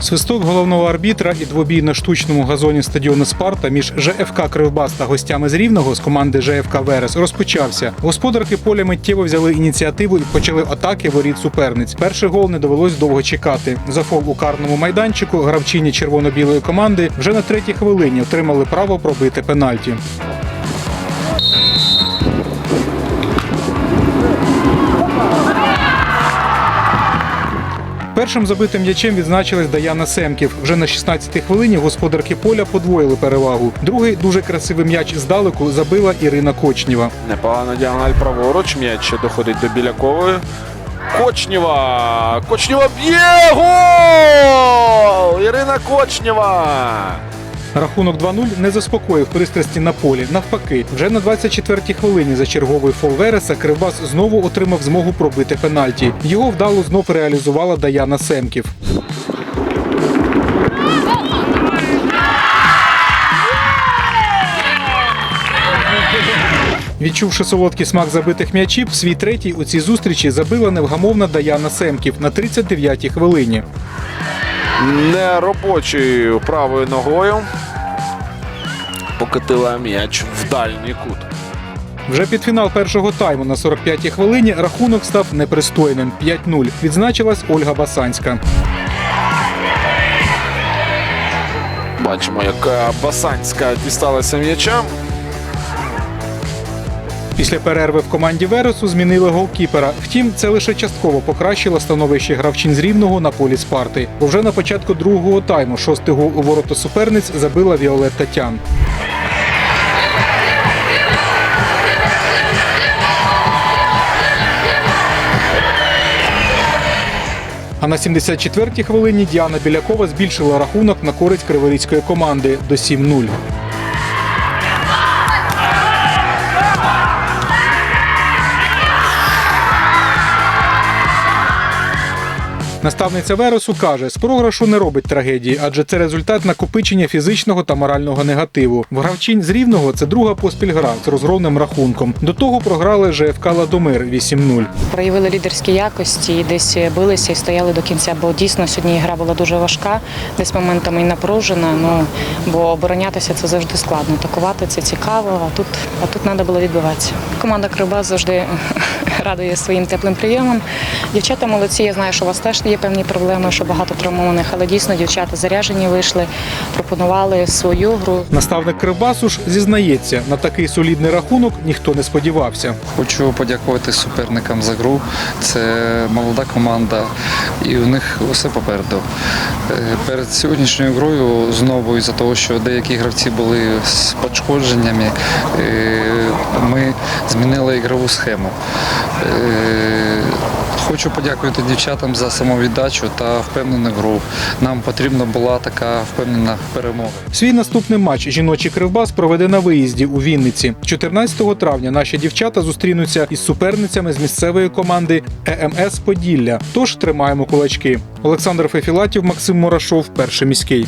Свисток головного арбітра і двобій на штучному газоні стадіону Спарта між ЖФК Кривбас та гостями з Рівного з команди ЖФК Верес розпочався. Господарки поля миттєво взяли ініціативу і почали атаки воріт суперниць. Перший гол не довелось довго чекати. За фол у карному майданчику гравчині червоно-білої команди вже на третій хвилині отримали право пробити пенальті. Першим забитим м'ячем відзначилась Даяна Семків. Вже на 16-й хвилині господарки поля подвоїли перевагу. Другий дуже красивий м'яч здалеку забила Ірина Кочнєва. Непогана діагональ праворуч. М'яч доходить до Білякової. Кочнєва! Кочнєва б'є! Гол! Ірина Кочнєва! Рахунок 2-0 не заспокоїв пристрасті на полі. Навпаки, вже на 24-й хвилині за черговий фол Вереса Кривбас знову отримав змогу пробити пенальті. Його вдало знов реалізувала Даяна Семків. Відчувши солодкий смак забитих м'ячів, свій третій у цій зустрічі забила невгамовна Даяна Семків на 39-й хвилині. Неробочою правою ногою. Покотила м'яч в дальній кут. Вже під фінал першого тайму на 45-й хвилині рахунок став непристойним 5-0. Відзначилась Ольга Басанська. Бачимо, як Басанська дісталася м'яча. Після перерви в команді Вересу змінили голкіпера. Втім, це лише частково покращило становище гравчин з рівного на полі Спарти. Бо вже на початку другого тайму шостий гол у ворота суперниць забила Віолетта Тян. А на 74-й хвилині Діана Білякова збільшила рахунок на користь криворізької команди до 7-0. Наставниця Вересу каже, з програшу не робить трагедії, адже це результат накопичення фізичного та морального негативу. В гравчинь з рівного це друга поспіль гра з розгромним рахунком. До того програли ЖФК Ладомир 8-0. проявили лідерські якості, і десь билися і стояли до кінця. Бо дійсно сьогодні гра була дуже важка, десь моментами і напружена. Ну бо оборонятися це завжди складно. Атакувати це цікаво. А тут а тут треба було відбиватися. Команда Кривбас завжди радує своїм теплим прийомом. Дівчата молодці. Я знаю, що у вас теж є певні проблеми, що багато травмованих, але дійсно дівчата заряжені вийшли, пропонували свою гру. Наставник Кривбасу ж зізнається, на такий солідний рахунок ніхто не сподівався. Хочу подякувати суперникам за гру. Це молода команда, і у них усе попереду. Е, Перед сьогоднішньою грою знову із-за того, що деякі гравці були з пошкодженнями, е, ми змінили ігрову схему. Е, Хочу подякувати дівчатам за самовіддачу та впевнену гру. Нам потрібна була така впевнена перемога. Свій наступний матч жіночий Кривбас проведе на виїзді у Вінниці. 14 травня наші дівчата зустрінуться із суперницями з місцевої команди ЕМС Поділля. Тож тримаємо кулачки. Олександр Фефілатів, Максим Мурашов, перший міський.